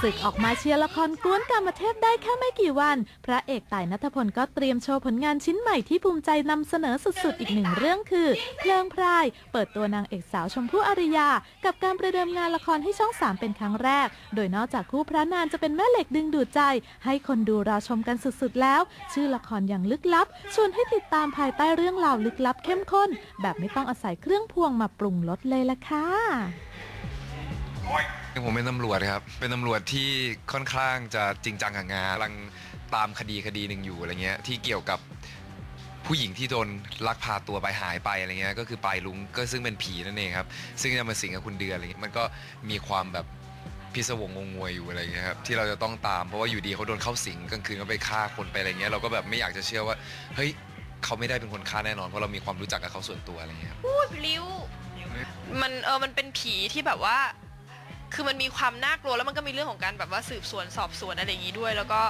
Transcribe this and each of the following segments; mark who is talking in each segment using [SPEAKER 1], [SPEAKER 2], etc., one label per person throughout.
[SPEAKER 1] ศึกออกมาเชียร์ละครกวนกรรมเทพได้แค่ไม่กี่วัน พระเอกต่ายนัทพลก็เตรียมโชว์ผลงานชิ้นใหม่ที่ภูมิใจนำเสนอสุดๆ อีกหนึ่งเรื่องคือ เพลิงพราย เปิดตัวนางเอกสาวชมพู่อารยา กับการประเดิมงานละครให้ช่องสามเป็นครั้งแรก โดยนอกจากคู่พระนางจะเป็นแม่เหล็กดึงดูดใจ ให้คนดูรอชมกันสุดๆ แล้ว ชื่อละครอย่างลึกลับ ชวนให้ติดตามภายใต้เรื่องราวลึกลับเข้มข้น แบบไม่ต้องอาศัยเครื่องพวงมาปรุงรสเลยล่ะค่ะ
[SPEAKER 2] ผมเป็นตำรวจครับ เป็นตำรวจที่ค่อนข้างจะจริงจังกับงานกำลังตามคดีคดีหนึ่งอยู่อะไรเงี้ยที่เกี่ยวกับผู้หญิงที่โดนลักพาตัวไปหายไปอะไรเงี้ยก็คือปลายลุงก็ซึ่งเป็นผีนั่นเองครับ ซึ่งจะมาสิงกับคุณเดือนอะไรเงี้ยมันก็มีความแบบพิศวงงงวยอยู่อะไรเงี้ยครับที่เราจะต้องตามเพราะว่าอยู่ดีเขาโดนเข้าสิงกลางคืนก็ไปฆ่าคนไปอะไรเงี้ยเราก็แบบไม่อยากจะเชื่อว่าเฮ้ยเขาไม่ได้เป็นคนฆ่าแน่นอนเพราะเรามีความรู้จักกับเขาส่วนตัวอะไรเงี้ยครับ
[SPEAKER 3] พูดริ้วมันเออมันเป็นผีที่แบบว่า คือมันมีความน่ากลัวแล้วมันก็มีเรื่องของการแบบว่าสืบสวนสอบสวนอะไรอย่างนี้ด้วย แล้วก็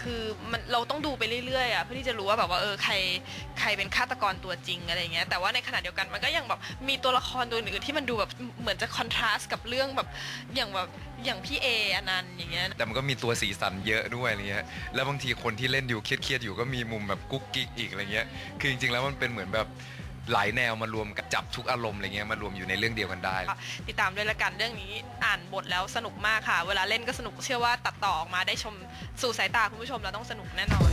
[SPEAKER 3] คือมันเราต้องดูไปเรื่อยๆอะเพื่อที่จะรู้ว่าแบบว่าเออใครใครเป็นฆาตกรตัวจริงอะไรอย่างเงี้ยแต่ว่าในขณะเดียวกันมันก็ยังแบบมีตัวละครตัวอื่นที่มันดูแบบเหมือนจะคอนทราสต์กับเรื่องแบบอย่างแบบอย่างพี่เออนันต์อย่างเงี้ย
[SPEAKER 2] แต่มันก็มีตัวสีสันเยอะด้วยอะไรเงี้ยแล้วบางทีคนที่เล่นอยู่เครียดๆอยู่ก็มีมุมแบบกุ๊กกิ๊กอีกอะไรเงี้ยคือจริงๆแล้วมันเป็นเหมือนแบบ หลายแนวมารวมกับจับทุกอารมณ์อะไรเงี้ยมารวมอยู่ในเรื่องเดียวกันได้
[SPEAKER 3] ติดตามด้วยละกันเรื่องนี้อ่านบทแล้วสนุกมากค่ะ เวลาเล่นก็สนุกเชื่อว่าตัดต่อออกมาได้ชมสู่สายตาคุณผู้ชมเราต้องสนุกแน่นอน